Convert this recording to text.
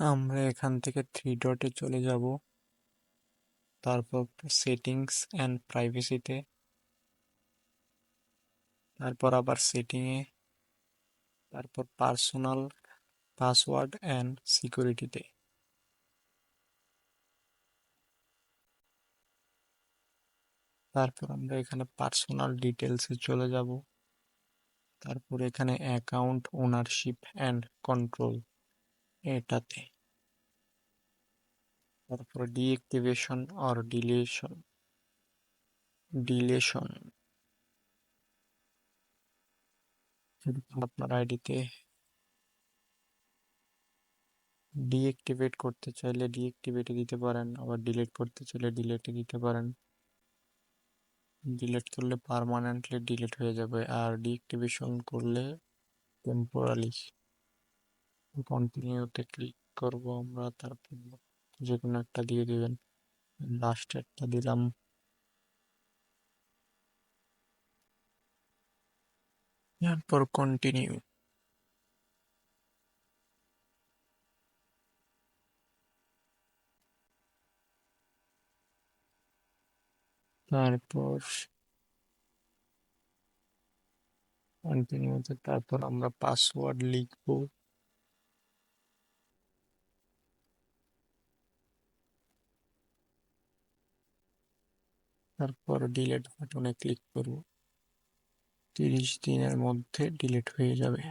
আমরা এখান থেকে থ্রি ডটে চলে যাব। তারপর সেটিংস অ্যান্ড প্রাইভেসিতে তারপর আবার সেটিংয়ে তারপর পার্সোনাল পাসওয়ার্ড অ্যান্ড সিকিউরিটিতে তারপর আমরা এখানে পার্সোনাল ডিটেলসে চলে যাব। তারপর এখানে অ্যাকাউন্ট ওনারশিপ অ্যান্ড কন্ট্রোল এটাতে। তারপর ডিএক্টিভেশন অর ডিলেশন ডিলেশন আপনার আইডিতে ডিএক্টিভেট করতে চাইলে ডিএক্টিভেটে দিতে পারেন, আবার ডিলিট করতে চাইলে ডিলেটে দিতে পারেন। ডিলিট করলে পারমানেন্টলি ডিলিট হয়ে যাবে আর ডিএক্টিভেশন করলে টেম্পোরালি কন্টিনিউতে ক্লিক করব আমরা, তারপর যে কোনো একটা দিয়ে দিবেন। লাস্ট একটা দিলাম। তারপর কন্টিনিউ তারপর কন্টিনিউতে তারপর আমরা পাসওয়ার্ড লিখব। তারপর ডিলেট বাটনে ক্লিক করব। তিরিশ দিনের মধ্যে ডিলেট হয়ে যাবে।